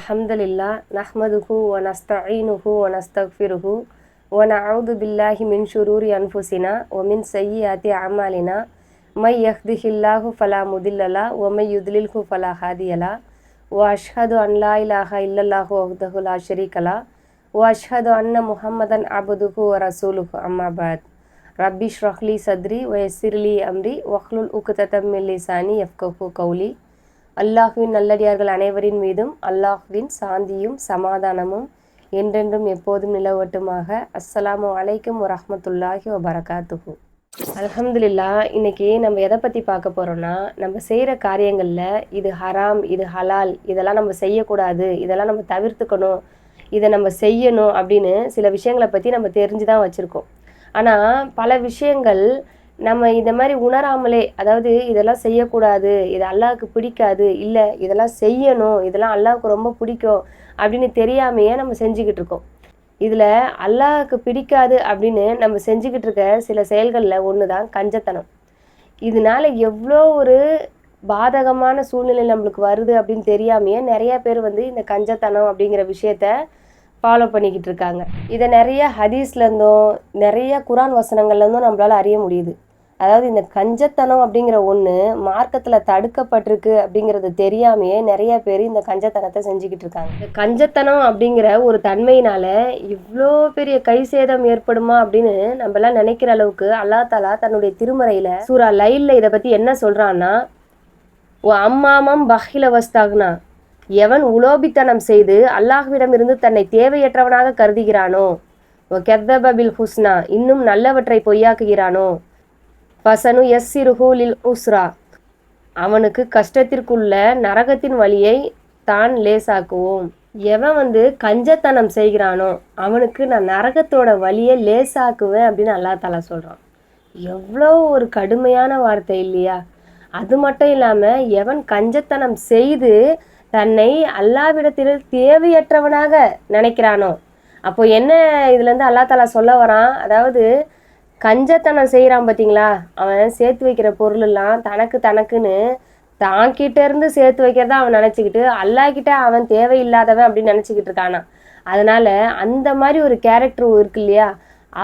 الحمد لله نحمده ونستعينه ونستغفره ونعوذ بالله من شرور أنفسنا ومن سيئات أعمالنا من يهده الله فلا مضل له ومن يضلله فلا هادي له وأشهد أن لا إله إلا الله وحده لا شريك له وأشهد أن محمدا عبده ورسوله أما بعد ربي اشرح لي صدري ويسر لي أمري واحلل عقدة من لساني يفقهوا قولي அல்லாஹுவின் நல்லடியார்கள் அனைவரின் மீதும் அல்லாஹுவின் சாந்தியும் சமாதானமும் என்றென்றும் எப்போதும் நிலவட்டுமாக. அஸ்ஸலாமு அலைக்கும் வரமத்துல்லாஹி வபரகாத்துஹூ. அலமதுல்லா இன்னைக்கு நம்ம எதை பற்றி பார்க்க போகிறோம்னா நம்ம செய்கிற காரியங்களில் இது ஹராம் இது ஹலால் இதெல்லாம் நம்ம செய்யக்கூடாது இதெல்லாம் நம்ம தவிர்த்துக்கணும் இதை நம்ம செய்யணும் அப்படின்னு சில விஷயங்களை பற்றி நம்ம தெரிஞ்சு தான் வச்சுருக்கோம். ஆனால் பல விஷயங்கள் நம்ம இந்த மாதிரி உணராமலே அதாவது இதெல்லாம் செய்யக்கூடாது இது அல்லாவுக்கு பிடிக்காது இல்லை இதெல்லாம் செய்யணும் இதெல்லாம் அல்லாவுக்கு ரொம்ப பிடிக்கும் அப்படின்னு தெரியாமையே நம்ம செஞ்சுக்கிட்டு இருக்கோம். இதில் அல்லாவுக்கு பிடிக்காது அப்படின்னு நம்ம செஞ்சுக்கிட்டு இருக்க சில செயல்களில் ஒன்று தான் கஞ்சத்தனம். இதனால எவ்வளோ ஒரு பாதகமான சூழ்நிலை நம்மளுக்கு வருது அப்படின்னு தெரியாமையே நிறைய பேர் வந்து இந்த கஞ்சத்தனம் அப்படிங்கிற விஷயத்த ஃபாலோ பண்ணிக்கிட்டு இருக்காங்க. இதை நிறைய ஹதீஸ்லேருந்தும் நிறைய குரான் வசனங்கள்லேருந்தும் நம்மளால் அறிய முடியுது. அதாவது இந்த கஞ்சத்தனம் அப்படிங்கிற ஒன்று மார்க்கத்தில் தடுக்கப்பட்டிருக்கு அப்படிங்கிறது தெரியாமையே நிறைய பேர் இந்த கஞ்சத்தனத்தை செஞ்சுக்கிட்டு இருக்காங்க. இந்த கஞ்சத்தனம் அப்படிங்கிற ஒரு தன்மையினால இவ்வளோ பெரிய கை சேதம் ஏற்படுமா அப்படின்னு நம்மலாம் நினைக்கிற அளவுக்கு அல்லா தாலா தன்னுடைய திருமறையில் சூரா லைலில் இதை பற்றி என்ன சொல்கிறான்னா ஓ அம்மாமம் பஹில வஸ்தாகுனா. எவன் உலோபித்தனம் செய்து அல்லாஹ்விடமிருந்து தன்னை தேவையற்றவனாக கருதுகிறானோ ஓ கெத்தபில் ஹுஸ்னா. இன்னும் நல்லவற்றை பொய்யாக்குகிறானோ பசனு எஸ் லில் உஸ்ரா. அவனுக்கு கஷ்டத்திற்குள்ள நரகத்தின் வழியை தான் லேசாக்குவோம். எவன் வந்து கஞ்சத்தனம் செய்கிறானோ அவனுக்கு நான் நரகத்தோட வழியை லேசாக்குவேன் அப்படின்னு அல்லா தாலா சொல்கிறான் எவ்வளோ ஒரு கடுமையான வார்த்தை இல்லையா? அது மட்டும் இல்லாமல் எவன் கஞ்சத்தனம் செய்து தன்னை அல்லாவிடத்தில் தேவையற்றவனாக நினைக்கிறானோ அப்போ என்ன இதுலேருந்து அல்லா தாலா சொல்ல வரான்? அதாவது கஞ்சத்தனம் செய்கிறான் பார்த்தீங்களா அவன் சேர்த்து வைக்கிற பொருள் எல்லாம் தனக்கு தனக்குன்னு தான் கிட்ட இருந்து சேர்த்து வைக்கிறதா அவன் நினச்சிக்கிட்டு அல்லாஹ்கிட்ட அவன் தேவையில்லாதவன் அப்படின்னு நினச்சிக்கிட்டு இருக்கானா. அதனால அந்த மாதிரி ஒரு கேரக்டர் இருக்கு இல்லையா?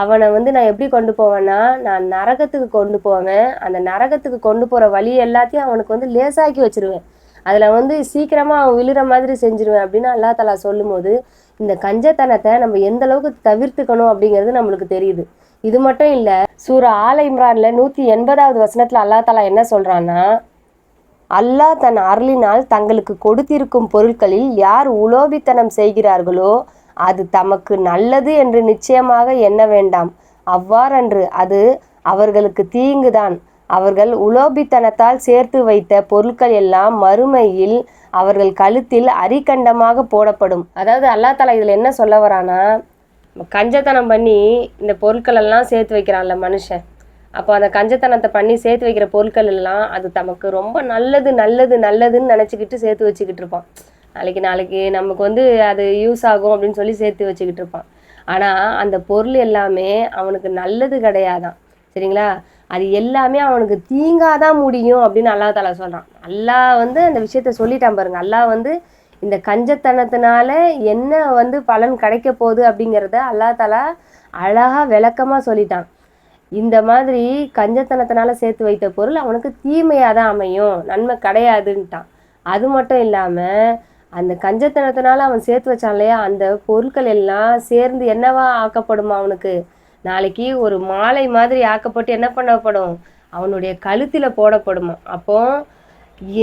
அவனை வந்து நான் எப்படி கொண்டு போவேன்னா நான் நரகத்துக்கு கொண்டு போவேன். அந்த நரகத்துக்கு கொண்டு போகிற வழி எல்லாத்தையும் அவனுக்கு வந்து லேசாக்கி வச்சிருவேன். அதில் வந்து சீக்கிரமாக அவன் விழுற மாதிரி செஞ்சிருவேன் அப்படின்னு அல்லா தலா சொல்லும்போது இந்த கஞ்சத்தனத்தை நம்ம எந்த அளவுக்கு தவிர்த்துக்கணும் அப்படிங்கிறது நம்மளுக்கு தெரியுது. இது மட்டும் இல்லை சூரா ஆல இம்ரான்ல நூற்றி எண்பதாவது வசனத்தில் அல்லா தலா என்ன சொல்கிறான்னா அல்லாஹ் தன் அருளினால் தங்களுக்கு கொடுத்திருக்கும் பொருட்களில் யார் உலோபித்தனம் செய்கிறார்களோ அது தமக்கு நல்லது என்று நிச்சயமாக எண்ண வேண்டாம். அவ்வாறன்று அது அவர்களுக்கு தீங்குதான். அவர்கள் உலோபித்தனத்தால் சேர்த்து வைத்த பொருட்கள் எல்லாம் மறுமையில் அவர்கள் கழுத்தில் அரிக்கண்டமாக போடப்படும். அதாவது அல்லா தலா இதில் என்ன சொல்ல வரானா கஞ்சத்தனம் பண்ணி இந்த பொருட்கள் எல்லாம் சேர்த்து வைக்கிறான்ல மனுஷன். அப்போ அந்த கஞ்சத்தனத்தை பண்ணி சேர்த்து வைக்கிற பொருட்கள் எல்லாம் அது தமக்கு ரொம்ப நல்லது நல்லது நல்லதுன்னு நினச்சிக்கிட்டு சேர்த்து வச்சுக்கிட்டு இருப்பான். நாளைக்கு நாளைக்கு நமக்கு வந்து அது யூஸ் ஆகும் அப்படின்னு சொல்லி சேர்த்து வச்சுக்கிட்டு இருப்பான். ஆனால் அந்த பொருள் எல்லாமே அவனுக்கு நல்லது கிடையாதான். சரிங்களா? அது எல்லாமே அவனுக்கு தீங்காதான் முடியும் அப்படின்னு அல்லா தாலா சொல்கிறான் அல்லா வந்து அந்த விஷயத்த சொல்லிட்டான் பாருங்க. அல்லா வந்து இந்த கஞ்சத்தனத்தினால என்ன வந்து பலன் கிடைக்க போகுது அப்படிங்கிறத அல்லா தாலா அழகாக விளக்கமாக சொல்லிட்டான். இந்த மாதிரி கஞ்சத்தனத்தினால சேர்த்து வைத்த பொருள் அவனுக்கு தீமையாக தான் அமையும். நன்மை கிடையாதுன்ட்டான். அது மட்டும் இல்லாமல் அந்த கஞ்சத்தனத்தினால அவன் சேர்த்து வச்சான் இல்லையா? அந்த பொருட்கள் எல்லாம் சேர்ந்து என்னவா ஆக்கப்படுமா அவனுக்கு? நாளைக்கு ஒரு மாலை மாதிரி ஆக்கப்பட்டு என்ன பண்ணப்படும்? அவனுடைய கழுத்தில் போடப்படுமா அப்போ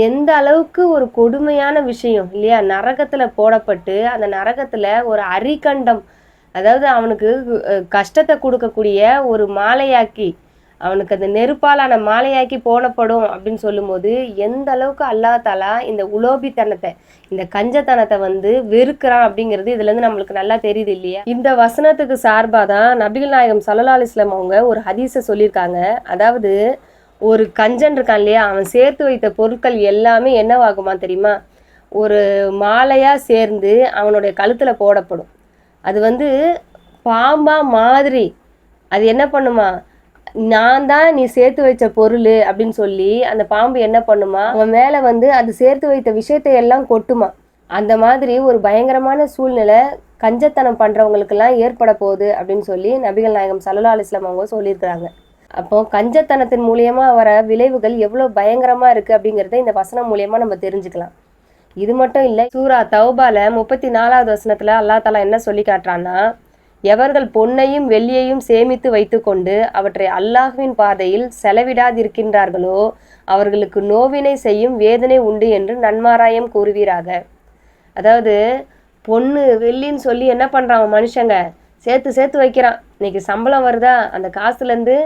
எந்த அளவுக்கு ஒரு கொடுமையான விஷயம் இல்லையா? நரகத்தில் போடப்பட்டு அந்த நரகத்தில் ஒரு அரிகண்டம் அதாவது அவனுக்கு கஷ்டத்தை கொடுக்கக்கூடிய ஒரு மாலையாக்கி அவனுக்கு அந்த நெருப்பாலான மாலையாக்கி போடப்படும் அப்படின்னு சொல்லும்போது எந்த அளவுக்கு அல்லா இந்த உலோபித்தனத்தை இந்த கஞ்சத்தனத்தை வந்து வெறுக்கிறான் அப்படிங்கிறது இதுலேருந்து நம்மளுக்கு நல்லா தெரியுது இல்லையா? இந்த வசனத்துக்கு சார்பாக தான் நபிகள் நாயகம் சல்லா அலிஸ்லாம் அவங்க ஒரு ஹதீஸை சொல்லியிருக்காங்க. அதாவது ஒரு கஞ்சன் இருக்கான் இல்லையா? அவன் சேர்த்து வைத்த பொருட்கள் எல்லாமே என்னவாகுமா தெரியுமா? ஒரு மாலையாக சேர்ந்து அவனுடைய கழுத்தில் போடப்படும். அது வந்து பாம்பா மாதிரி. அது என்ன பண்ணுமா? நான் தான் நீ சேர்த்து வச்ச பொருள் அப்படின்னு சொல்லி அந்த பாம்பு என்ன பண்ணுமா? அவன் மேலே வந்து அது சேர்த்து வைத்த விஷயத்தை எல்லாம் கொட்டுமா? அந்த மாதிரி ஒரு பயங்கரமான சூழ்நிலை கஞ்சத்தனம் பண்ணுறவங்களுக்கெல்லாம் ஏற்பட போகுது அப்படின்னு சொல்லி நபிகள் நாயகம் சல்லா அலிஸ்லாம் அவங்க சொல்லியிருக்கிறாங்க. அப்போ கஞ்சத்தனத்தின் மூலியமா வர விளைவுகள் எவ்வளோ பயங்கரமா இருக்கு அப்படிங்கிறத இந்த வசனம் மூலியமா நம்ம தெரிஞ்சுக்கலாம். இது மட்டும் இல்லை சூரா தௌபால முப்பத்தி நாலாவது வசனத்துல அல்லா தாலா என்ன சொல்லி காட்டுறான்னா எவர்கள் பொன்னையும் வெள்ளியையும் சேமித்து வைத்துக்கொண்டு அவற்றை அல்லாஹ்வின் பாதையில் செலவிடாதிருக்கின்றார்களோ அவர்களுக்கு நோவினை செய்யும் வேதனை உண்டு என்று நன்மாராயம் கூறுவீராக. அதாவது பொண்ணு வெள்ளின்னு சொல்லி என்ன பண்ணுறான் மனுஷங்க? சேர்த்து சேர்த்து வைக்கிறான். இன்னைக்கு சம்பளம் வருதா? அந்த காசுலேருந்து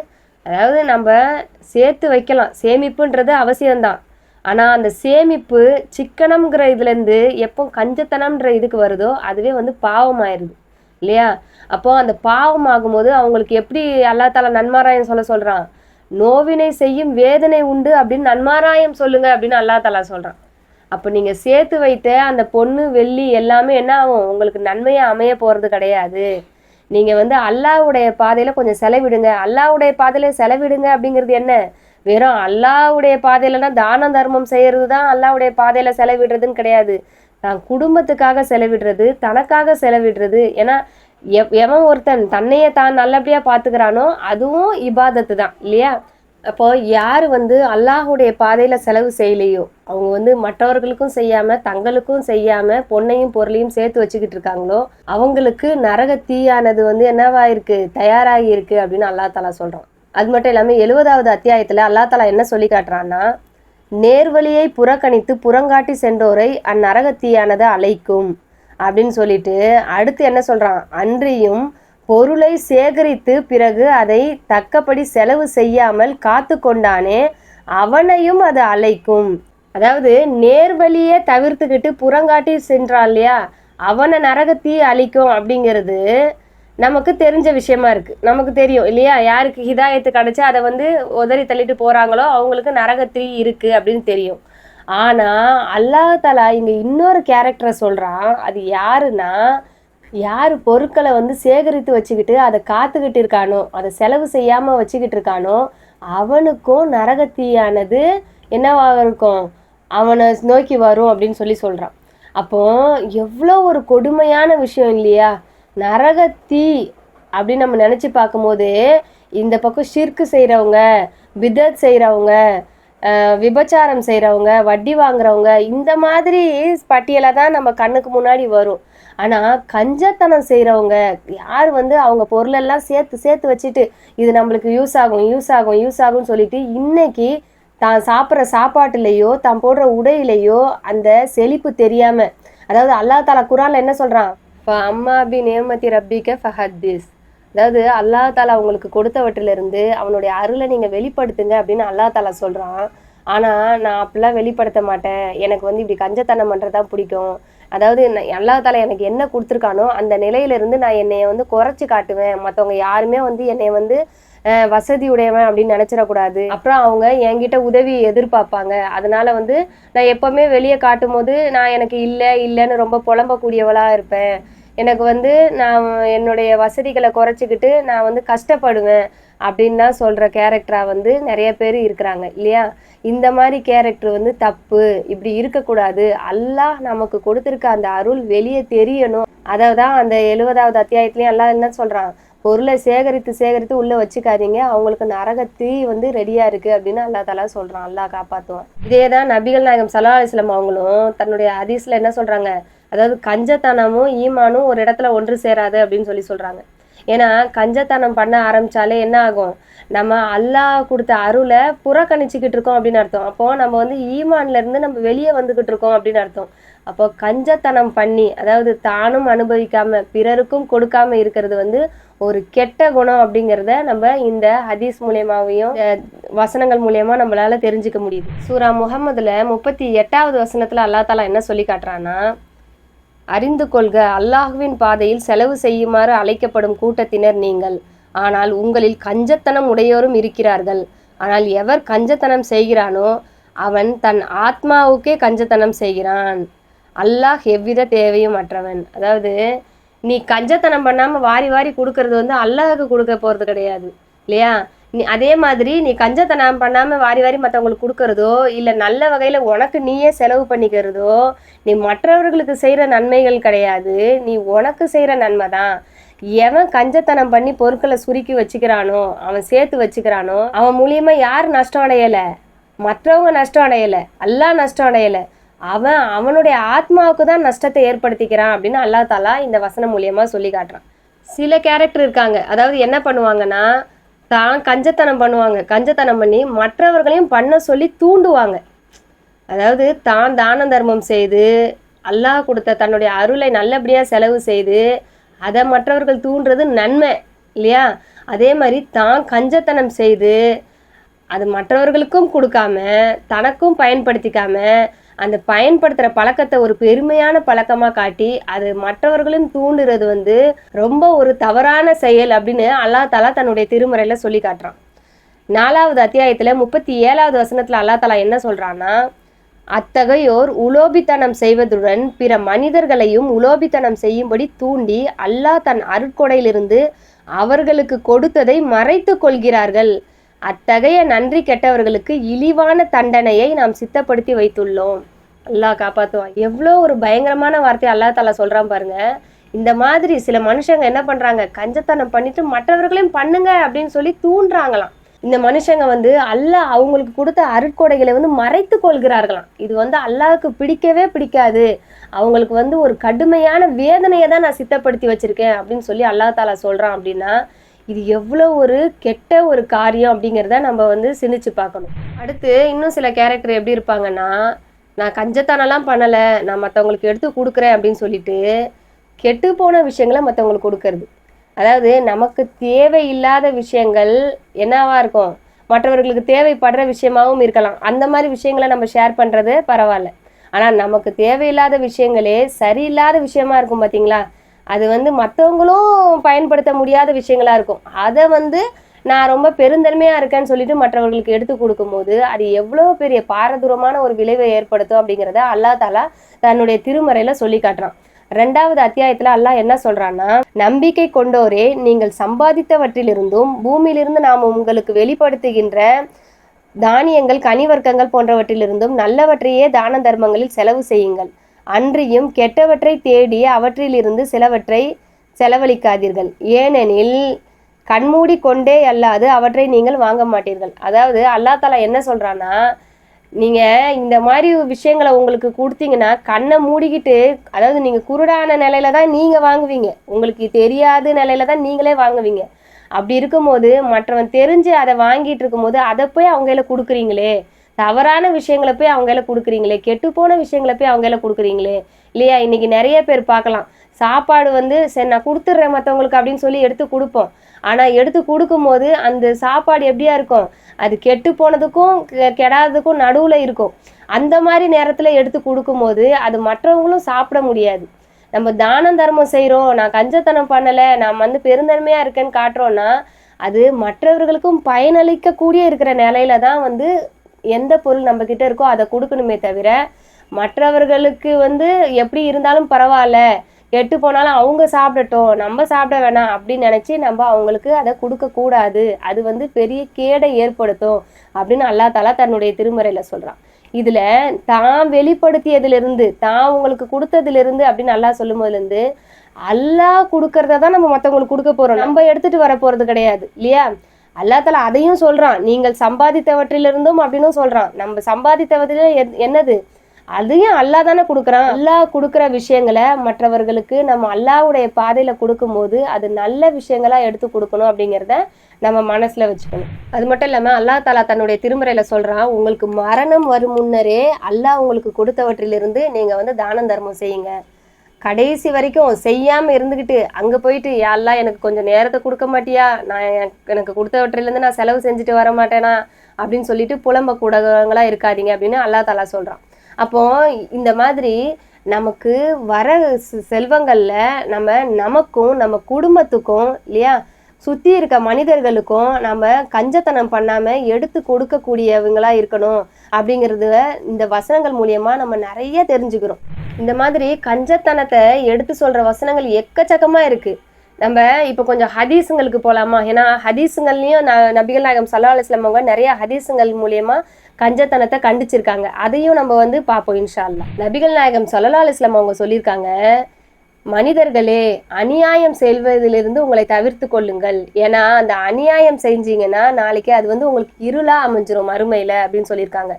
அதாவது நம்ம சேர்த்து வைக்கலாம். சேமிப்புன்றது அவசியம்தான். ஆனால் அந்த சேமிப்பு சிக்கனம்ங்கிற இதுலேருந்து எப்போ கஞ்சத்தனம்ன்ற இதுக்கு வருதோ அதுவே வந்து பாவமாயிருது. இல்லையா? அப்போ அந்த பாவம் ஆகும்போது அவங்களுக்கு எப்படி அல்லா தாலா நன்மாராயம் சொல்ல சொல்கிறான் நோவினை செய்யும் வேதனை உண்டு அப்படின்னு நன்மாராயம் சொல்லுங்க அப்படின்னு அல்லா தாலா சொல்கிறான் அப்போ நீங்கள் சேர்த்து வைத்த அந்த பொண்ணு வெள்ளி எல்லாமே என்ன ஆகும்? உங்களுக்கு நன்மையாக அமைய போகிறது கிடையாது. நீங்கள் வந்து அல்லாவுடைய பாதையில் கொஞ்சம் செலவிடுங்க. அல்லாவுடைய பாதையில் செலவிடுங்க அப்படிங்கிறது என்ன? வெறும் அல்லாவுடைய பாதையிலனா தான தர்மம் செய்கிறது தான் அல்லாவுடைய பாதையில் செலவிடுறதுன்னு கிடையாது. தான் குடும்பத்துக்காக செலவிடுறது தனக்காக செலவிடுறது. ஏன்னா எவன் ஒருத்தன் தன்னையே தான் நல்லபடியாக பார்த்துக்கிறானோ அதுவும் இபாதத்து தான் இல்லையா? அப்போ யார் வந்து அல்லாஹுடைய பாதையில் செலவு செய்யலையோ அவங்க வந்து மற்றவர்களுக்கும் செய்யாமல் தங்களுக்கும் செய்யாமல் பொண்ணையும் பொருளையும் சேர்த்து வச்சுக்கிட்டு இருக்காங்களோ அவங்களுக்கு நரக தீயானது வந்து என்னவா இருக்கு தயாராகி இருக்கு அப்படின்னு அல்லா தாலா சொல்கிறான் அது மட்டும் இல்லாமல் எழுபதாவது அத்தியாயத்தில் அல்லா தாலா என்ன சொல்லி காட்டுறான்னா நேர்வழியை புறக்கணித்து புறங்காட்டி சென்றோரை அந்நரக தீயானது அழைக்கும். அப்படின்னு சொல்லிட்டு அடுத்து என்ன சொல்கிறான் அன்றியும் பொருளை சேகரித்து பிறகு அதை தக்கபடி செலவு செய்யாமல் காத்து கொண்டானே அவனையும் அது அழைக்கும். அதாவது நேர்வழியே தவிர்த்துக்கிட்டு புறங்காட்டி சென்றான் இல்லையா? அவனை நரகத்தீ அழிக்கும் அப்படிங்கிறது நமக்கு தெரிஞ்ச விஷயமா இருக்கு. நமக்கு தெரியும் இல்லையா? யாருக்கு ஹிதாயத்து கிடைச்சா அதை வந்து உதறி தள்ளிட்டு போறாங்களோ அவங்களுக்கு நரகத்தீ இருக்கு அப்படின்னு தெரியும். ஆனா அல்லாஹ் தலா இங்க இன்னொரு கேரக்டரை சொல்றான். அது யாருன்னா யார் பொருட்களை வந்து சேகரித்து வச்சுக்கிட்டு அதை காத்துக்கிட்டு இருக்கானோ அதை செலவு செய்யாமல் வச்சுக்கிட்டு இருக்கானோ அவனுக்கும் நரகத்தீயானது என்னவாக இருக்கும்? அவனை நோக்கி வரும் அப்படின்னு சொல்லி சொல்கிறான் அப்போ எவ்வளோ ஒரு கொடுமையான விஷயம் இல்லையா? நரகத்தீ அப்படின்னு நம்ம நினச்சி பார்க்கும்போது இந்த பக்கம் ஷிர்க்கு செய்கிறவங்க பிதத் செய்கிறவங்க விபச்சாரம் செய்கிறவங்க வட்டி வாங்குறவங்க இந்த மாதிரி பட்டியலை தான் நம்ம கண்ணுக்கு முன்னாடி வரும். ஆனால் கஞ்சத்தனம் செய்கிறவங்க யார் வந்து அவங்க பொருளெல்லாம் சேர்த்து சேர்த்து வச்சுட்டு இது நம்மளுக்கு யூஸ் ஆகும் யூஸ் ஆகும் யூஸ் ஆகும்னு சொல்லிட்டு இன்னைக்கு தான் சாப்பிட்ற சாப்பாட்டுலேயோ தான் போடுற உடையிலையோ அந்த செழிப்பு தெரியாமல் அதாவது அல்லா தாலா குரானில் என்ன சொல்கிறான் இப்போ அம்மா பி நேமதி ரப்பிக்க ஃபஹத்தீஸ். அதாவது அல்லா தாலா உங்களுக்கு கொடுத்தவற்றிலிருந்து அவனுடைய அருளை நீங்கள் வெளிப்படுத்துங்க அப்படின்னு அல்லா தாலா சொல்கிறான் ஆனால் நான் அப்படிலாம் வெளிப்படுத்த மாட்டேன். எனக்கு வந்து இப்படி கஞ்சத்தனம் பண்ணுறது தான் பிடிக்கும். அதாவது அல்லா தாலா எனக்கு என்ன கொடுத்துருக்கானோ அந்த நிலையிலிருந்து நான் என்னைய வந்து குறைச்சி காட்டுவேன். மற்றவங்க யாருமே வந்து என்னை வந்து வசதி உடையவன் அப்படின்னு நினச்சிடக்கூடாது. அப்புறம் அவங்க என்கிட்ட உதவி எதிர்பார்ப்பாங்க. அதனால வந்து நான் எப்போவுமே வெளியே காட்டும் போது நான் எனக்கு இல்லை இல்லைன்னு ரொம்ப புலம்பக்கூடியவளாக இருப்பேன். எனக்கு வந்து நான் என்னுடைய வசதிகளை குறைச்சிக்கிட்டு நான் வந்து கஷ்டப்படுவேன். அப்படின்னு தான் சொல்கிற கேரக்டராக வந்து நிறைய பேர் இருக்கிறாங்க இல்லையா? இந்த மாதிரி கேரக்டர் வந்து தப்பு இப்படி இருக்கக்கூடாது. அல்லாஹ் நமக்கு கொடுத்துருக்க அந்த அருள் வெளியே தெரியணும். அதை தான் அந்த எழுபதாவது அத்தியாயத்துலேயும் எல்லாம் என்ன சொல்கிறான் பொருளை சேகரித்து சேகரித்து உள்ளே வச்சுக்காதீங்க. அவங்களுக்கு நரக தீ வந்து ரெடியாக இருக்குது அப்படின்னு அல்லா தலா சொல்கிறான் அல்லாஹ் காப்பாற்றுவான் இதே தான் நபிகள் நாயகம் சலா அலிஸ்லாம் அவங்களும் தன்னுடைய ஹதீஸில் என்ன சொல்கிறாங்க அதாவது கஞ்சத்தனமும் ஈமானும் ஒரு இடத்துல ஒன்று சேராது அப்படின்னு சொல்லி சொல்கிறாங்க ஏன்னா கஞ்சத்தனம் பண்ண ஆரம்பித்தாலே என்ன ஆகும்? நம்ம அல்லாஹ் கொடுத்த அருளை புறக்கணிச்சுக்கிட்டு இருக்கோம் அப்படின்னு அர்த்தம். அப்போது நம்ம வந்து ஈமான்லேருந்து நம்ம வெளியே வந்துக்கிட்டு இருக்கோம் அப்படின்னு அர்த்தம். அப்போ கஞ்சத்தனம் பண்ணி அதாவது தானும் அனுபவிக்காம பிறருக்கும் கொடுக்காம இருக்கிறது வந்து ஒரு கெட்ட குணம் அப்படிங்கிறத நம்ம இந்த ஹதீஸ் மூலியமாவையும் வசனங்கள் மூலியமா நம்மளால தெரிஞ்சுக்க முடியுது. சூரா முகமதுல முப்பத்தி எட்டாவது வசனத்துல அல்லா தாலா என்ன சொல்லி காட்டுறான்னா அறிந்து கொள்க. அல்லாஹுவின் பாதையில் செலவு செய்யுமாறு அழைக்கப்படும் கூட்டத்தினர் நீங்கள். ஆனால் உங்களில் கஞ்சத்தனம் உடையோரும் இருக்கிறார்கள். ஆனால் எவர் கஞ்சத்தனம் செய்கிறானோ அவன் தன் ஆத்மாவுக்கே கஞ்சத்தனம் செய்கிறான். அல்லாஹ் எவ்வித தேவையும் அற்றவன். அதாவது நீ கஞ்சத்தனம் பண்ணாமல் வாரி வாரி கொடுக்கறது வந்து அல்லாஹுக்கு கொடுக்க போகிறது கிடையாது. இல்லையா? நீ அதே மாதிரி நீ கஞ்சத்தனம் பண்ணாமல் வாரி வாரி மற்றவங்களுக்கு கொடுக்கறதோ இல்லை நல்ல வகையில் உனக்கு நீயே செலவு பண்ணிக்கிறதோ நீ மற்றவர்களுக்கு செய்கிற நன்மைகள் கிடையாது. நீ உனக்கு செய்கிற நன்மை தான். எவன் கஞ்சத்தனம் பண்ணி பொருட்களை சுருக்கி வச்சுக்கிறானோ அவன் சேர்த்து வச்சுக்கிறானோ அவன் மூலியமாக யார் நஷ்டம் அடையலை? மற்றவங்க நஷ்டம் அடையலை. அல்லா நஷ்டம் அடையலை. அவன் அவனுடைய ஆத்மாவுக்கு தான் நஷ்டத்தை ஏற்படுத்திக்கிறான் அப்படின்னு அல்லா தாலா இந்த வசனம் மூலியமாக சொல்லி காட்டுறான். சில கேரக்டர் இருக்காங்க. அதாவது என்ன பண்ணுவாங்கன்னா தான் கஞ்சத்தனம் பண்ணுவாங்க. கஞ்சத்தனம் பண்ணி மற்றவர்களையும் பண்ண சொல்லி தூண்டுவாங்க. அதாவது தான் தான தர்மம் செய்து அல்லாஹ் கொடுத்த தன்னுடைய அருளை நல்லபடியாக செலவு செய்து அதை மற்றவர்கள் தூண்டுறது நன்மை இல்லையா? அதே மாதிரி தான் கஞ்சத்தனம் செய்து அது மற்றவர்களுக்கும் கொடுக்காம தனக்கும் பயன்படுத்திக்காம அந்த பயன்படுத்துகிற பழக்கத்தை ஒரு பெருமையான பழக்கமாக காட்டி அது மற்றவர்களும் தூண்டுறது வந்து ரொம்ப ஒரு தவறான செயல் அப்படின்னு அல்லா தாலா தன்னுடைய திருமுறையில் சொல்லி காட்டுறான். நாலாவது அத்தியாயத்தில் முப்பத்தி ஏழாவது வசனத்தில் அல்லா தாலா என்ன சொல்கிறான்னா அத்தகையோர் உலோபித்தனம் செய்வதுடன் பிற மனிதர்களையும் உலோபித்தனம் செய்யும்படி தூண்டி அல்லாஹ் தன் அருட்கொடையிலிருந்து அவர்களுக்கு கொடுத்ததை மறைத்து கொள்கிறார்கள். அத்தகைய நன்றி கெட்டவர்களுக்கு இழிவான தண்டனையை நாம் சித்தப்படுத்தி வைத்துள்ளோம். அல்லாஹ் காப்பாற்றுவான் எவ்வளோ ஒரு பயங்கரமான வார்த்தையை அல்லா தாலா சொல்கிறான் பாருங்க. இந்த மாதிரி சில மனுஷங்க என்ன பண்ணுறாங்க கஞ்சத்தனம் பண்ணிட்டு மற்றவர்களையும் பண்ணுங்க அப்படின்னு சொல்லி தூண்டுறாங்களாம். இந்த மனுஷங்க வந்து அல்லாஹ் அவங்களுக்கு கொடுத்த அருட்கொடைகளை வந்து மறைத்து கொள்கிறார்களாம். இது வந்து அல்லாவுக்கு பிடிக்கவே பிடிக்காது. அவங்களுக்கு வந்து ஒரு கடுமையான வேதனையை தான் நான் சித்தப்படுத்தி வச்சிருக்கேன் அப்படின்னு சொல்லி அல்லா தாலா சொல்கிறான் அப்படின்னா இது எவ்வளோ ஒரு கெட்ட ஒரு காரியம் அப்படிங்கிறத நம்ம வந்து சிந்திச்சு பார்க்கணும். அடுத்து இன்னும் சில கேரக்டர் எப்படி இருப்பாங்கன்னா நான் கஞ்சத்தானெல்லாம் பண்ணலை நான் மற்றவங்களுக்கு எடுத்து கொடுக்குறேன் அப்படின்னு சொல்லிட்டு கெட்டு போன விஷயங்களை மற்றவங்களுக்கு கொடுக்கறது. அதாவது நமக்கு தேவையில்லாத விஷயங்கள் என்னவா இருக்கும்? மற்றவர்களுக்கு தேவைப்படுற விஷயமாவும் இருக்கலாம். அந்த மாதிரி விஷயங்களை நம்ம ஷேர் பண்ணுறது பரவாயில்ல. ஆனால் நமக்கு தேவையில்லாத விஷயங்களே சரியில்லாத விஷயமா இருக்கும் பார்த்தீங்களா அது வந்து மற்றவங்களும் பயன்படுத்த முடியாத விஷயங்களா இருக்கும். அதை வந்து நான் ரொம்ப பெருந்தன்மையாக இருக்கேன்னு சொல்லிட்டு மற்றவர்களுக்கு எடுத்து கொடுக்கும்போது அது எவ்வளோ பெரிய பாரதூரமான ஒரு விளைவை ஏற்படுத்தும் அப்படிங்கிறத அல்லா தாலா தன்னுடைய திருமறையில் சொல்லி காட்டுறான். ரெண்டாவது அத்தியாயத்தில் அல்லாஹ் என்ன சொல்றான்னா நம்பிக்கை கொண்டோரே நீங்கள் சம்பாதித்தவற்றிலிருந்தும் பூமியிலிருந்து நாம் உங்களுக்கு வெளிப்படுத்துகின்ற தானியங்கள் கனிவர்க்கங்கள் போன்றவற்றிலிருந்தும் நல்லவற்றையே தான தர்மங்களில் செலவு செய்யுங்கள். அன்றியும் கெட்டவற்றை தேடி அவற்றிலிருந்து சிலவற்றை செலவழிக்காதீர்கள். ஏனெனில் கண்மூடி கொண்டே அல்லாது அவற்றை நீங்கள் வாங்க மாட்டீர்கள். அதாவது அல்லா தாலா என்ன சொல்கிறான்னா நீங்கள் இந்த மாதிரி விஷயங்களை உங்களுக்கு கொடுத்தீங்கன்னா கண்ணை மூடிக்கிட்டு அதாவது நீங்கள் குருடான நிலையில தான் நீங்கள் வாங்குவீங்க. உங்களுக்கு தெரியாத நிலையில தான் நீங்களே வாங்குவீங்க. அப்படி இருக்கும்போது மற்றவன் தெரிஞ்சு அதை வாங்கிட்டு இருக்கும்போது அதை போய் அவங்கள கொடுக்குறீங்களே தவறான விஷயங்களை போய் அவங்கள கொடுக்குறீங்களே கெட்டு போன விஷயங்களை போய் அவங்கள கொடுக்குறீங்களே? இல்லையா? இன்னைக்கு நிறைய பேர் பார்க்கலாம். சாப்பாடு வந்து சரி நான் கொடுத்துட்றேன் மற்றவங்களுக்கு அப்படின்னு சொல்லி எடுத்து கொடுப்போம். ஆனால் எடுத்து கொடுக்கும்போது அந்த சாப்பாடு எப்படியா இருக்கும்? அது கெட்டு போனதுக்கும் கெ- கெடாததுக்கும் நடுவில் இருக்கும். அந்த மாதிரி நேரத்தில் எடுத்து கொடுக்கும்போது அது மற்றவங்களும் சாப்பிட முடியாது. நம்ம தானம் தர்மம் செய்கிறோம் நான் கஞ்சத்தனம் பண்ணலை நான் வந்து பெருந்தன்மையாக இருக்கேன்னு காட்டுறோன்னா அது மற்றவர்களுக்கும் பயனளிக்கக்கூடிய இருக்கிற நிலையில தான் வந்து எந்த பொருள் நம்ம கிட்ட இருக்கோ அதை கொடுக்கணுமே தவிர மற்றவர்களுக்கு வந்து எப்படி இருந்தாலும் பரவாயில்ல கெட்டு போனாலும் அவங்க சாப்பிடட்டும் நம்ம சாப்பிட வேணாம் அப்படின்னு நினச்சி நம்ம அவங்களுக்கு அதை கொடுக்கக்கூடாது அது வந்து பெரிய கேடை ஏற்படுத்தும் அப்படின்னு அல்லா தாலா தன்னுடைய திருமறையில் சொல்கிறான் இதில் தான் வெளிப்படுத்தியதுலேருந்து தான் உங்களுக்கு கொடுத்ததுலேருந்து அப்படின்னு அல்லா சொல்லும் போதுலேருந்து அல்லாஹ் கொடுக்கறத தான் நம்ம மற்றவங்களுக்கு கொடுக்க போகிறோம் நம்ம எடுத்துகிட்டு வர போகிறது கிடையாது இல்லையா? அல்லா தலா அதையும் சொல்கிறான் நீங்கள் சம்பாதித்தவற்றிலிருந்தும் அப்படின்னு சொல்கிறான் நம்ம சம்பாதித்தவற்றில எத்- என்னது? அதையும் அல்லாஹ் தானே கொடுக்குறான். அல்லாஹ் கொடுக்குற விஷயங்களை மற்றவர்களுக்கு நம்ம அல்லாஹ்வுடைய பாதையில் கொடுக்கும்போது அது நல்ல விஷயங்களா எடுத்து கொடுக்கணும் அப்படிங்கிறத நம்ம மனசுல வச்சுக்கணும். அது மட்டும் இல்லாமல் அல்லாஹ் தாலா தன்னுடைய திருமுறையில சொல்றான் உங்களுக்கு மரணம் வரும் முன்னரே அல்லாஹ் உங்களுக்கு கொடுத்தவற்றிலிருந்து நீங்க வந்து தானம் தர்மம் செய்யுங்க. கடைசி வரைக்கும் செய்யாம இருந்துக்கிட்டு அங்க போயிட்டு யாரெல்லாம் எனக்கு கொஞ்சம் நேரத்தை கொடுக்க மாட்டியா? நான் எனக்கு- எனக்கு கொடுத்தவற்றிலேருந்து நான் செலவு செஞ்சுட்டு வர மாட்டேனா? அப்படின்னு சொல்லிட்டு புலம்ப கூடங்களா இருக்காதீங்க அப்படின்னு அல்லா தாலா சொல்றான். அப்போ இந்த மாதிரி நமக்கு வர செ- செல்வங்கள்ல நம்ம நமக்கும் நம்ம குடும்பத்துக்கும் இல்லையா? சுத்தி இருக்க மனிதர்களுக்கும் நம்ம கஞ்சத்தனம் பண்ணாம எடுத்து கொடுக்கக்கூடியவங்களா இருக்கணும் அப்படிங்கிறத இந்த வசனங்கள் மூலியமா நம்ம நிறைய தெரிஞ்சுக்கிறோம். இந்த மாதிரி கஞ்சத்தனத்தை எடுத்து சொல்ற வசனங்கள் எக்கச்சக்கமா இருக்கு. நம்ம இப்போ கொஞ்சம் ஹதீஸுங்களுக்கு போகலாமா ஏன்னா ஹதீஸுங்கள்லையும் ந நபிகள் நாயகம் சல்லா அலுவலாம் அவங்க நிறைய ஹதீஸுங்கள் மூலியமா கஞ்சத்தனத்தை கண்டிச்சிருக்காங்க. அதையும் நம்ம வந்து பார்ப்போம் இன்ஷா அல்லா நபிகள் நாயகம் சல்லா அலுவலம் அவங்க சொல்லியிருக்காங்க மனிதர்களே அநியாயம் செய்வதிலிருந்து உங்களை தவிர்த்து கொள்ளுங்கள். ஏன்னா அந்த அநியாயம் செஞ்சீங்கன்னா நாளைக்கு அது வந்து உங்களுக்கு இருளா அமைஞ்சிரும் மறுமையில அப்படின்னு சொல்லியிருக்காங்க.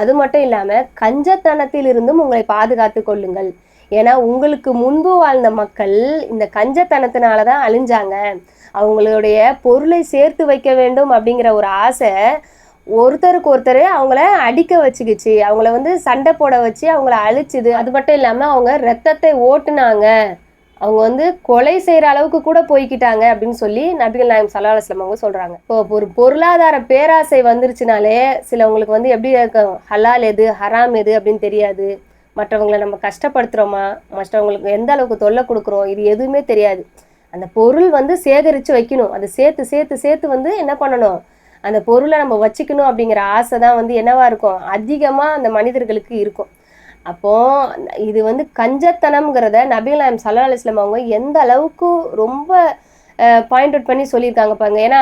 அது மட்டும் இல்லாம கஞ்சத்தனத்திலிருந்தும் உங்களை பாதுகாத்து கொள்ளுங்கள். ஏன்னா உங்களுக்கு முன்பு வாழ்ந்த மக்கள் இந்த கஞ்சத்தனத்தினால தான் அழிஞ்சாங்க. அவங்களுடைய பொருளை சேர்த்து வைக்க வேண்டும் அப்படிங்கிற ஒரு ஆசை ஒருத்தருக்கு ஒருத்தர் அவங்கள அடிக்க வச்சுக்கிச்சு. அவங்கள வந்து சண்டை போட வச்சு அவங்கள அழிச்சுது. அது மட்டும் இல்லாமல் அவங்க ரத்தத்தை ஓட்டுனாங்க. அவங்க வந்து கொலை செய்கிற அளவுக்கு கூட போய்க்கிட்டாங்க அப்படின்னு சொல்லி நபிகள் நாயம் சல்லா அலுவலம் அவங்க சொல்கிறாங்க இப்போ ஒரு பொருளாதார பேராசை வந்துருச்சுனாலே சிலவங்களுக்கு வந்து எப்படி இருக்கும்? ஹலால் எது? ஹராம் எது அப்படின்னு தெரியாது. மற்றவங்களை நம்ம கஷ்டப்படுத்துகிறோமா மற்றவங்களுக்கு எந்த அளவுக்கு தொல்லை கொடுக்குறோம்? இது எதுவுமே தெரியாது. அந்த பொருள் வந்து சேகரித்து வைக்கணும். அதை சேர்த்து சேர்த்து சேர்த்து வந்து என்ன பண்ணணும்? அந்த பொருளை நம்ம வச்சுக்கணும் அப்படிங்கிற ஆசை தான் வந்து என்னவா இருக்கும்? அதிகமாக அந்த மனிதர்களுக்கு இருக்கும். அப்போ இது வந்து கஞ்சத்தனம்ங்கிறத நபீல் நாயம் சல்லா அலிஸ்லாம் அவங்க எந்த அளவுக்கு ரொம்ப பாயிண்ட் அவுட் பண்ணி சொல்லியிருக்காங்க பாருங்க. ஏன்னா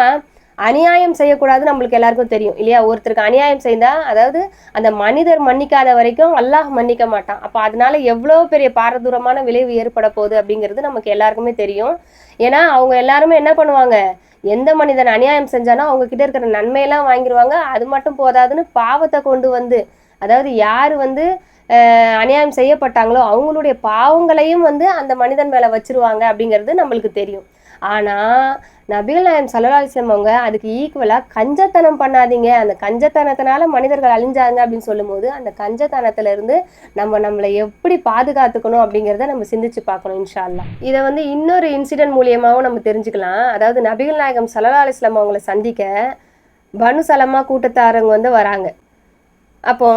அநியாயம் செய்யக்கூடாது நம்மளுக்கு எல்லாருக்கும் தெரியும் இல்லையா? ஒருத்தருக்கு அநியாயம் செய்தால் அதாவது அந்த மனிதர் மன்னிக்காத வரைக்கும் அல்லாஹ் மன்னிக்க மாட்டான். அப்போ அதனால எவ்வளோ பெரிய பாரதூரமான விளைவு ஏற்பட போகுது அப்படிங்கிறது நமக்கு எல்லாருக்குமே தெரியும். ஏன்னா அவங்க எல்லாருமே என்ன பண்ணுவாங்க? எந்த மனிதன் அநியாயம் செஞ்சானோ அவங்க கிட்ட இருக்கிற நன்மையெல்லாம் வாங்கிடுவாங்க அது மட்டும் போதாதுன்னு பாவத்தை கொண்டு வந்து அதாவது யார் வந்து அநியாயம் செய்யப்பட்டாங்களோ அவங்களுடைய பாவங்களையும் வந்து அந்த மனிதன் மேலே வச்சிருவாங்க அப்படிங்கிறது நம்மளுக்கு தெரியும். ஆனால் நபிகள் நாயம் சலவாலிசம் அவங்க அதுக்கு ஈக்குவலாக கஞ்சத்தனம் பண்ணாதீங்க. அந்த கஞ்சத்தனத்தினால மனிதர்கள் அழிஞ்சாங்க அப்படின்னு சொல்லும்போது அந்த கஞ்சத்தனத்திலிருந்து நம்ம நம்மளை எப்படி பாதுகாத்துக்கணும் அப்படிங்கிறத நம்ம சிந்திச்சு பார்க்கணும் இன்ஷா இதை வந்து இன்னொரு இன்சிடென்ட் மூலியமாகவும் நம்ம தெரிஞ்சுக்கலாம். அதாவது நபிகள் நாயகம் சல்லா அலிஸ்லாம் அவங்கள சந்திக்க பனு சலமா கூட்டத்தாரங்க வந்து வராங்க. அப்போ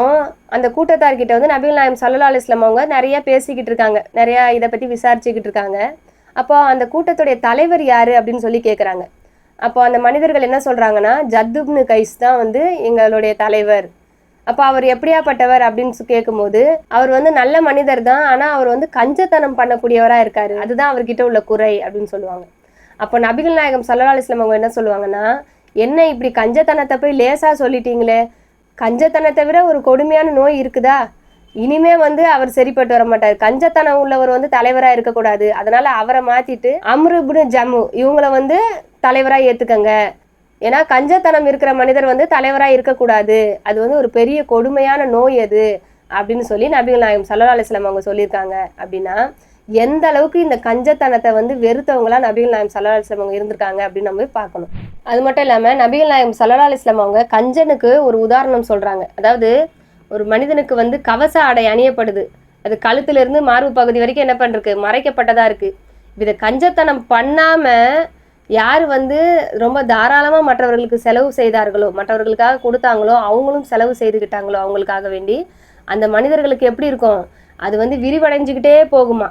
அந்த கூட்டத்தார்கிட்ட வந்து நபிகள் நாயம் சல்லா அலிஸ்லாம் அவங்க நிறைய பேசிக்கிட்டு இருக்காங்க. நிறைய இதை பற்றி விசாரிச்சுக்கிட்டு இருக்காங்க. அப்போ அந்த கூட்டத்துடைய தலைவர் யாரு அப்படின்னு சொல்லி கேட்குறாங்க அப்போ அந்த மனிதர்கள் என்ன சொல்கிறாங்கன்னா ஜத்துப்னு கைஸ் தான் வந்து எங்களுடைய தலைவர். அப்போ அவர் எப்படியாப்பட்டவர் அப்படின்னு கேட்கும்போது அவர் வந்து நல்ல மனிதர் தான் ஆனால் அவர் வந்து கஞ்சத்தனம் பண்ணக்கூடியவராக இருக்காரு. அதுதான் அவர்கிட்ட உள்ள குறை அப்படின்னு சொல்லுவாங்க. அப்போ நபிகள் நாயகம் சல்லா அலிஸ்லாம் அவங்க என்ன சொல்லுவாங்கன்னா என்ன இப்படி கஞ்சத்தனத்தை போய் லேசாக சொல்லிட்டீங்களே? கஞ்சத்தனத்தை விட ஒரு கொடுமையான நோய் இருக்குதா? இனிமே வந்து அவர் சரிப்பட்டு வர மாட்டார். கஞ்சத்தனம் உள்ளவர் வந்து தலைவரா இருக்கக்கூடாது. அதனால அவரை மாத்திட்டு அம்ருபுனு ஜம்மு இவங்கள வந்து தலைவரா ஏத்துக்கங்க. ஏன்னா கஞ்சத்தனம் இருக்கிற மனிதர் வந்து தலைவரா இருக்கக்கூடாது. அது வந்து ஒரு பெரிய கொடுமையான நோய் அது அப்படின்னு சொல்லி நபிகள் நாயகம் சல்லா அலிஸ்லாம் அவங்க சொல்லியிருக்காங்க. அப்படின்னா எந்த அளவுக்கு இந்த கஞ்சத்தனத்தை வந்து வெறுத்தவங்களா நபிகள் நாயம் சல்லா அலிஸ்லாம் அவங்க இருந்திருக்காங்க அப்படின்னு நம்ம பார்க்கணும். அது மட்டும் இல்லாமல் நபிகள் நாயம் சல்லா அலிஸ்லாம் அவங்க கஞ்சனுக்கு ஒரு உதாரணம் சொல்றாங்க. அதாவது ஒரு மனிதனுக்கு வந்து கவச ஆடை அணியப்படுது. அது கழுத்திலிருந்து மார்பு பகுதி வரைக்கும் என்ன பண்ணிருக்கு மறைக்கப்பட்டதா இருக்கு. இதை கஞ்சத்தனம் பண்ணாம யார் வந்து ரொம்ப தாராளமாக மற்றவர்களுக்கு செலவு செய்தார்களோ மற்றவர்களுக்காக கொடுத்தாங்களோ அவங்களும் செலவு செய்துக்கிட்டாங்களோ அவங்களுக்காக வேண்டி அந்த மனிதர்களுக்கு எப்படி இருக்கும்? அது வந்து விரிவடைஞ்சுக்கிட்டே போகுமா?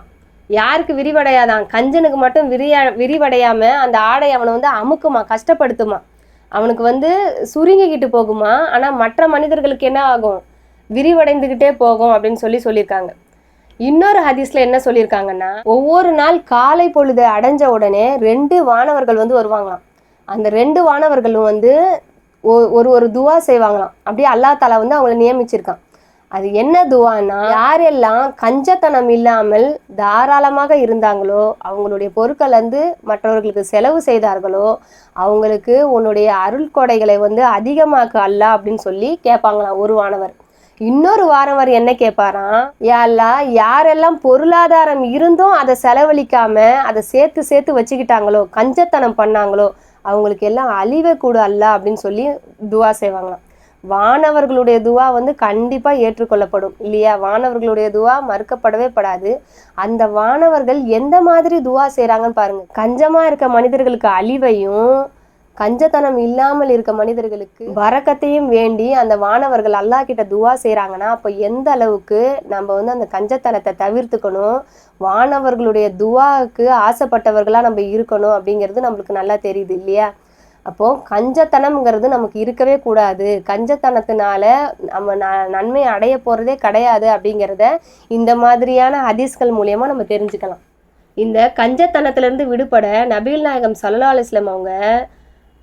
யாருக்கு விரிவடையாதான்? கஞ்சனுக்கு மட்டும் விரியா விரிவடையாம அந்த ஆடை அவனை வந்து அமுக்குமா கஷ்டப்படுத்துமா? அவனுக்கு வந்து சுருங்கிக்கிட்டு போகுமா? ஆனால் மற்ற மனிதர்களுக்கு என்ன ஆகும்? விரிவடைந்துக்கிட்டே போகும் அப்படின்னு சொல்லி சொல்லியிருக்காங்க. இன்னொரு ஹதீஸ்ல என்ன சொல்லியிருக்காங்கன்னா ஒவ்வொரு நாள் காலை பொழுது அடைஞ்ச உடனே ரெண்டு வானவர்கள் வந்து வருவாங்களாம். அந்த ரெண்டு வானவர்களும் வந்து ஒ- ஒரு ஒரு துவா செய்வாங்களாம். அப்படியே அல்லாஹ் தாலா வந்து அவங்கள நியமிச்சிருக்கான். அது என்ன துவான்னா யாரெல்லாம் கஞ்சத்தனம் இல்லாமல் தாராளமாக இருந்தாங்களோ அவங்களுடைய பொருட்கள் வந்து மற்றவர்களுக்கு செலவு செய்தார்களோ அவங்களுக்கு உன்னுடைய அருள் கொடைகளை வந்து அதிகமாக்க அல்ல அப்படின்னு சொல்லி கேட்பாங்களாம் ஒரு வானவர். இன்னொரு வாரம் வரை என்ன கேட்பாராம் யாழ்லா யாரெல்லாம் பொருளாதாரம் இருந்தும் அதை செலவழிக்காம அதை சேர்த்து சேர்த்து வச்சுக்கிட்டாங்களோ கஞ்சத்தனம் பண்ணாங்களோ அவங்களுக்கு எல்லாம் அழிவே கூட அல்ல அப்படின்னு சொல்லி துவா செய்வாங்களாம். வானவர்களுடைய துவா வந்து கண்டிப்பாக ஏற்றுக்கொள்ளப்படும் இல்லையா? வானவர்களுடைய துவா மறுக்கப்படவே படாது. அந்த வானவர்கள் எந்த மாதிரி துவா செய்கிறாங்கன்னு பாருங்க. கஞ்சமாக இருக்க மனிதர்களுக்கு அழிவையும் கஞ்சத்தனம் இல்லாமல் இருக்க மனிதர்களுக்கு வரக்கத்தையும் வேண்டி அந்த வானவர்கள் அல்லாஹ் கிட்ட துவா செய்கிறாங்கன்னா அப்போ எந்த அளவுக்கு நம்ம வந்து அந்த கஞ்சத்தனத்தை தவிர்த்துக்கணும்? வானவர்களுடைய துவாவுக்கு ஆசைப்பட்டவர்களாக நம்ம இருக்கணும் அப்படிங்கிறது நம்மளுக்கு நல்லா தெரியுது இல்லையா? அப்போ கஞ்சத்தனம்ங்கிறது நமக்கு இருக்கவே கூடாது. கஞ்சத்தனத்தினால நம்ம ந- நன்மை அடைய போறதே கிடையாது அப்படிங்கிறத இந்த மாதிரியான ஹதீஸ்கள் மூலயமா நம்ம தெரிஞ்சுக்கலாம். இந்த கஞ்சத்தனத்திலிருந்து விடுபட நபீல் நாயகம் சல்லா அலிஸ்லாம் அவங்க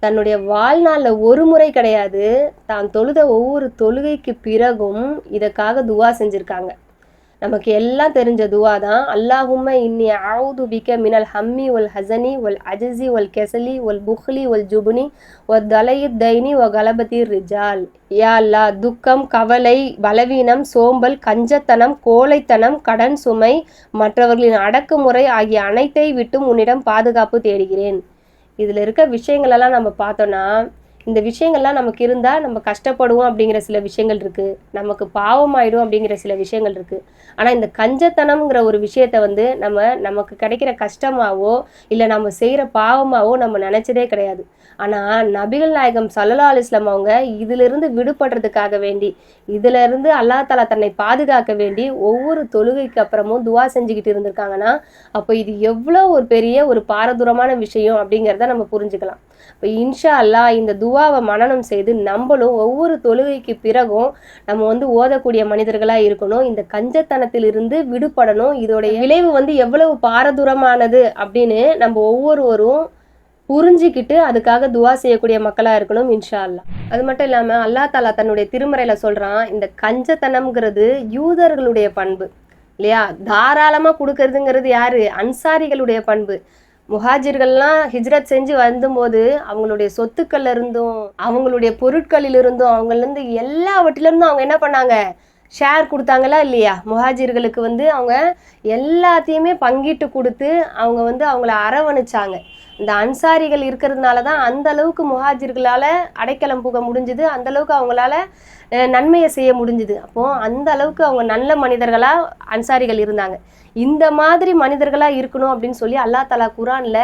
தன்னுடைய வாழ்நாளில் ஒரு முறை கிடையாது. தான் தொழுத ஒவ்வொரு தொழுகைக்கு பிறகும் இதற்காக துவா செஞ்சுருக்காங்க. நமக்கு எல்லாம் தெரிஞ்ச துவா தான். அல்லாஹும்ம இன்னி ஆவுது பிக்க மினல் ஹம்மி ஒல் ஹசனி ஒல் அஜசி ஒல் கெசலி ஒல் புஹ்லி ஒல் ஜுபுனி ஒல் தலயித் தைனி ஒ கலபதி ரிஜால். யா அல்லா துக்கம் கவலை பலவீனம் சோம்பல் கஞ்சத்தனம் கோழைத்தனம் கடன் சுமை மற்றவர்களின் அடக்குமுறை ஆகிய அனைத்தை விட்டும் உன்னிடம் பாதுகாப்பு தேடுகிறேன். இதில் இருக்க விஷயங்களெல்லாம் நம்ம பார்த்தோன்னா இந்த விஷயங்கள்லாம் நமக்கு இருந்தால் நம்ம கஷ்டப்படுவோம் அப்படிங்கிற சில விஷயங்கள் இருக்குது நமக்கு பாவமாயிடும் அப்படிங்கிற சில விஷயங்கள் இருக்குது ஆனால் இந்த கஞ்சத்தனம்ங்கிற ஒரு விஷயத்த வந்து நம்ம நமக்கு கிடைக்கிற கஷ்டமாவோ இல்லை நம்ம செய்கிற பாவமாவோ நம்ம நினச்சதே கிடையாது. ஆனால் நபிகள் நாயகம் சல்லா அலிஸ்லாம் அவங்க இதிலிருந்து விடுபடுறதுக்காக வேண்டி இதிலிருந்து அல்லா தாலா தன்னை பாதுகாக்க வேண்டி ஒவ்வொரு தொழுகைக்கு அப்புறமும் துவா செஞ்சுக்கிட்டு இருந்திருக்காங்கன்னா அப்போ இது எவ்வளோ ஒரு பெரிய ஒரு பாரதூரமான விஷயம் அப்படிங்கிறத நம்ம புரிஞ்சுக்கலாம். இப்போ இன்ஷா அல்லா இந்த துவாவை மனனம் செய்து நம்மளும் ஒவ்வொரு தொழுகைக்கு பிறகும் நம்ம வந்து ஓதக்கூடிய மனிதர்களாக இருக்கணும். இந்த கஞ்சத்தனத்திலிருந்து விடுபடணும். இதோடைய விளைவு வந்து எவ்வளவு பாரதூரமானது அப்படின்னு நம்ம ஒவ்வொருவரும் புரிஞ்சிக்கிட்டு அதுக்காக துவா செய்யக்கூடிய மக்களாக இருக்கணும் இன்ஷா அல்லா. அது மட்டும் இல்லாமல் அல்லா தாலா தன்னுடைய திருமறையில் சொல்கிறான் இந்த கஞ்சத்தனம்ங்கிறது யூதர்களுடைய பண்பு இல்லையா? தாராளமாக கொடுக்கறதுங்கிறது யாரு? அன்சாரிகளுடைய பண்பு. முஹாஜிர்கள்லாம் ஹிஜ்ரத் செஞ்சு வந்தபோது அவங்களுடைய சொத்துக்கள்ல இருந்தும் அவங்களுடைய பொருட்களில் இருந்தும் அவங்கலேருந்து எல்லாவற்றிலிருந்தும் அவங்க என்ன பண்ணாங்க? ஷேர் கொடுத்தாங்களா இல்லையா? முஹாஜிர்களுக்கு வந்து அவங்க எல்லாத்தையுமே பங்கிட்டு கொடுத்து அவங்க வந்து அவங்கள அரவணைச்சாங்க. இந்த அன்சாரிகள் இருக்கிறதுனால தான் அந்த அளவுக்கு முஹாஜிர்களால் அடைக்கலம் புக முடிஞ்சுது அந்த அளவுக்கு அவங்களால நன்மையை செய்ய முடிஞ்சுது. அப்போது அந்த அளவுக்கு அவங்க நல்ல மனிதர்களாக அன்சாரிகள் இருந்தாங்க. இந்த மாதிரி மனிதர்களாக இருக்கணும் அப்படின்னு சொல்லி அல்லா தலா குரானில்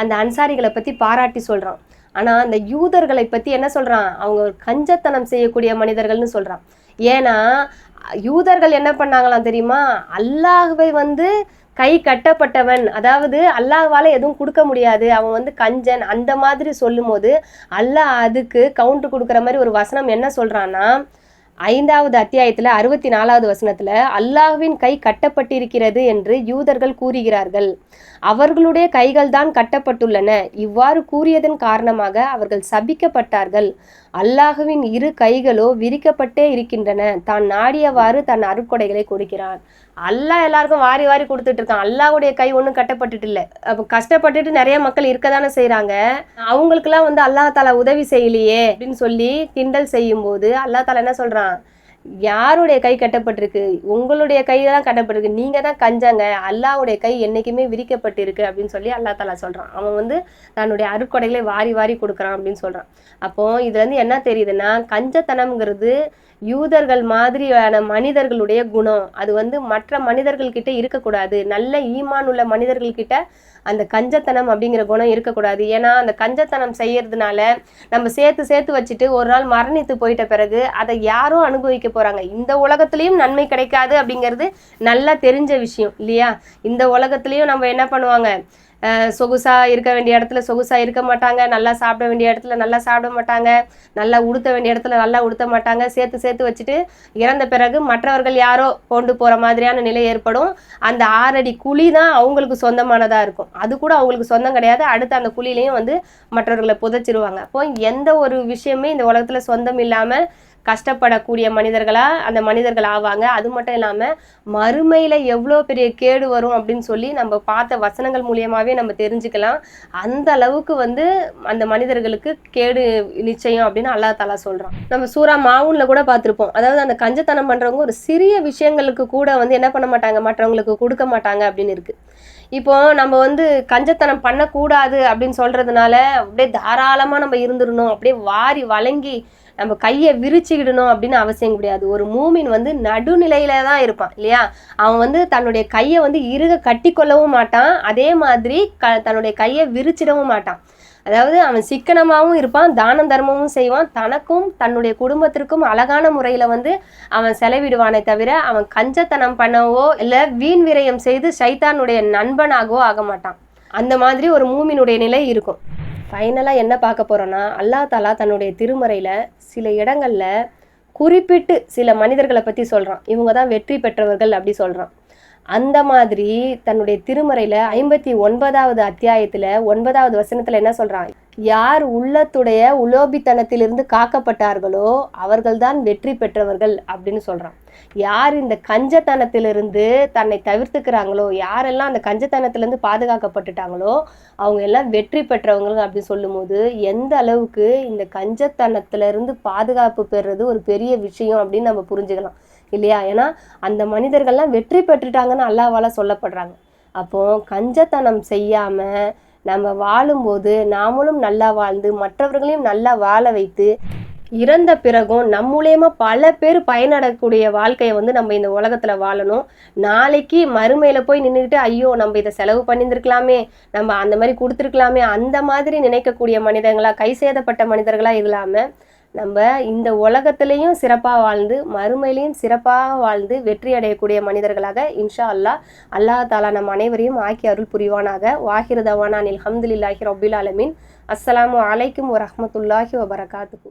அந்த அன்சாரிகளை பற்றி பாராட்டி சொல்கிறான் ஆனால் அந்த யூதர்களை பற்றி என்ன சொல்கிறான் அவங்க ஒரு கஞ்சத்தனம் செய்யக்கூடிய மனிதர்கள்னு சொல்கிறான் ஏன்னா யூதர்கள் என்ன பண்ணாங்களாம் தெரியுமா? அல்லாஹ்வை வந்து கை கட்டப்பட்டவன். அதாவது அல்லாஹ்வால எதுவும் கொடுக்க முடியாது. அவன் வந்து கஞ்சன். அந்த மாதிரி சொல்லும்போது அல்லாஹ் அதுக்கு கவுண்ட் கொடுக்குற மாதிரி ஒரு வசனம் என்ன சொல்றான்னா ஐந்தாவது அத்தியாயத்தில் அறுபத்தி நாலாவது வசனத்தில் அல்லாஹ்வின் கை கட்டப்பட்டிருக்கிறது என்று யூதர்கள் கூறுகிறார்கள். அவர்களுடைய கைகள் தான் கட்டப்பட்டுள்ளன. இவ்வாறு கூறியதன் காரணமாக அவர்கள் சபிக்கப்பட்டார்கள். அல்லாஹுவின் இரு கைகளோ விரிக்கப்பட்டே இருக்கின்றன. தான் நாடியவாறு தன் அருட்கொடைகளை கொடுக்கிறான். அல்லாஹ் எல்லாருக்கும் வாரி வாரி கொடுத்துட்டு இருக்கான். அல்லாஹ்வுடைய கை ஒன்றும் கட்டப்பட்டுட்டு இல்லை. அப்போ கஷ்டப்பட்டுட்டு நிறைய மக்கள் இருக்க தானே செய்கிறாங்க அவங்களுக்கெல்லாம் வந்து அல்லாஹ் தாலா உதவி செய்யலையே அப்படின்னு சொல்லி கிண்டல் செய்யும்போது அல்லாஹ் தாலா என்ன சொல்கிறான் யாருடைய கை கட்டப்பட்டிருக்கு? உங்களுடைய கை தான் கட்டப்பட்டிருக்கு. நீங்கள் தான் கஞ்சாங்க. அல்லாவுடைய கை என்றைக்குமே விரிக்கப்பட்டிருக்கு அப்படின்னு சொல்லி அல்லா தாலா சொல்கிறான் அவன் வந்து தன்னுடைய அருட்கொடைகளை வாரி வாரி கொடுக்குறான் அப்படின்னு சொல்கிறான் அப்போ இதுல இருந்து என்ன தெரியுதுன்னா கஞ்சத்தனம்ங்கிறது யூதர்கள் மாதிரியான மனிதர்களுடைய குணம். அது வந்து மற்ற மனிதர்கள்கிட்ட இருக்கக்கூடாது. நல்ல ஈமான் உள்ள மனிதர்கள்கிட்ட அந்த கஞ்சத்தனம் அப்படிங்கிற குணம் இருக்கக்கூடாது. ஏன்னா அந்த கஞ்சத்தனம் செய்யறதுனால நம்ம சேர்த்து சேர்த்து வச்சுட்டு ஒரு நாள் மரணித்து போயிட்ட பிறகு அதை யாரும் அனுபவிக்க போறாங்க. இந்த உலகத்துலேயும் நன்மை கிடைக்காது அப்படிங்கிறது நல்லா தெரிஞ்ச விஷயம் இல்லையா? இந்த உலகத்துலேயும் நம்ம என்ன பண்ணுவாங்க? சொகுசாக இருக்க வேண்டிய இடத்துல சொகுசாக இருக்க மாட்டாங்க. நல்லா சாப்பிட வேண்டிய இடத்துல நல்லா சாப்பிட மாட்டாங்க. நல்லா உடுத்த வேண்டிய இடத்துல நல்லா உடுத்த மாட்டாங்க. சேர்த்து சேர்த்து வச்சுட்டு இறந்த பிறகு மற்றவர்கள் யாரோ கொண்டு போகிற மாதிரியான நிலை ஏற்படும். அந்த ஆறடி குழி தான் அவங்களுக்கு சொந்தமானதாக இருக்கும். அது கூட அவங்களுக்கு சொந்தம் கிடையாது. அடுத்து அந்த குழிலையும் வந்து மற்றவர்களை புதைச்சிருவாங்க. அப்போ எந்த ஒரு விஷயமே இந்த உலகத்தில் சொந்தம் இல்லாமல் கஷ்டப்படக்கூடிய மனிதர்களாக அந்த மனிதர்கள் ஆவாங்க. அது மட்டும் இல்லாமல் மறுமையில் எவ்வளோ பெரிய கேடு வரும் அப்படின்னு சொல்லி நம்ம பார்த்த வசனங்கள் மூலியமாகவே நம்ம தெரிஞ்சுக்கலாம். அந்த அளவுக்கு வந்து அந்த மனிதர்களுக்கு கேடு நிச்சயம் அப்படின்னு அல்லா தாலா சொல்கிறான் நம்ம சூறா மாவுன்ல கூட பார்த்துருப்போம். அதாவது அந்த கஞ்சத்தனம் பண்ணுறவங்க ஒரு சிறிய விஷயங்களுக்கு கூட வந்து என்ன பண்ண மாட்டாங்க? மற்றவங்களுக்கு கொடுக்க மாட்டாங்க அப்படின்னு இருக்குது இப்போ நம்ம வந்து கஞ்சத்தனம் பண்ணக்கூடாது அப்படின்னு சொல்றதுனால அப்படியே தாராளமாக நம்ம இருந்துடணும். அப்படியே வாரி வழங்கி நம்ம கையை விரிச்சுக்கிடணும் அப்படின்னு அவசியம் கிடையாது. ஒரு மூமின் வந்து நடுநிலையில தான் இருப்பான் இல்லையா? அவன் வந்து தன்னுடைய கையை வந்து இறுக கட்டி கொள்ளவும் மாட்டான். அதே மாதிரி க தன்னுடைய கையை விரிச்சிடவும் மாட்டான். அதாவது அவன் சிக்கனமாகவும் இருப்பான் தானம் தர்மமும் செய்வான். தனக்கும் தன்னுடைய குடும்பத்திற்கும் அழகான முறையில் வந்து அவன் செலவிடுவானே தவிர அவன் கஞ்சத்தனம் பண்ணவோ இல்லை வீண் விரயம் செய்து சைத்தானுடைய நண்பனாகவோ ஆக மாட்டான். அந்த மாதிரி ஒரு மூமினுடைய நிலை இருக்கும். ஃபைனலாக என்ன பார்க்க போறோம்னா அல்லா தாலா தன்னுடைய திருமறையில் சில இடங்கள்ல குறிப்பிட்டு சில மனிதர்களை பற்றி சொல்கிறான் இவங்க தான் வெற்றி பெற்றவர்கள் அப்படி சொல்கிறான் அந்த மாதிரி தன்னுடைய திருமறையில் ஐம்பத்தி ஒன்பதாவது அத்தியாயத்தில் ஒன்பதாவது வசனத்தில் என்ன சொல்கிறான் யார் உள்ளத்துடைய உலோபித்தனத்திலிருந்து காக்கப்பட்டார்களோ அவர்கள்தான் வெற்றி பெற்றவர்கள் அப்படின்னு சொல்கிறான் யார் இந்த கஞ்சத்தனத்திலிருந்து தன்னை தவிர்த்துக்கிறாங்களோ யாரெல்லாம் அந்த கஞ்சத்தனத்திலேருந்து பாதுகாக்கப்பட்டுட்டாங்களோ அவங்க எல்லாம் வெற்றி பெற்றவங்க அப்படின்னு சொல்லும்போது எந்த அளவுக்கு இந்த கஞ்சத்தனத்திலிருந்து பாதுகாப்பு பெறுறது ஒரு பெரிய விஷயம் அப்படின்னு நம்ம புரிஞ்சுக்கலாம். இல்லையா? ஏன்னா அந்த மனிதர்கள்லாம் வெற்றி பெற்றுட்டாங்கன்னு அல்லாவால் சொல்லப்படுறாங்க. அப்போ கஞ்சத்தனம் செய்யாமல் நம்ம வாழும்போது நாமளும் நல்லா வாழ்ந்து மற்றவர்களையும் நல்லா வாழ வைத்து இறந்த பிறகும் நம்ம மூலயமா பல பேர் பயனடக்கூடிய வாழ்க்கையை வந்து நம்ம இந்த உலகத்துல வாழணும். நாளைக்கு மறுமையில போய் நின்றுக்கிட்டு ஐயோ நம்ம இதை செலவு பண்ணியிருந்திருக்கலாமே நம்ம அந்த மாதிரி கொடுத்துருக்கலாமே அந்த மாதிரி நினைக்கக்கூடிய மனிதங்களாக கை சேதப்பட்ட மனிதர்களா இல்லாமல் நம்ம இந்த உலகத்திலையும் சிறப்பாக வாழ்ந்து மறுமையிலையும் சிறப்பாக வாழ்ந்து வெற்றி அடையக்கூடிய மனிதர்களாக இன்ஷா அல்லா அல்லாஹ் தாலா நம் அனைவரையும் ஆக்கி அருள் புரிவானாக. வாஹிருதவானா அனில் ஹம்துலில்லாஹி ரபில் அலமின் அஸ்ஸலாமு அலைக்கும் வரஹ்மத்துல்லாஹி வபரகாத்துக்கு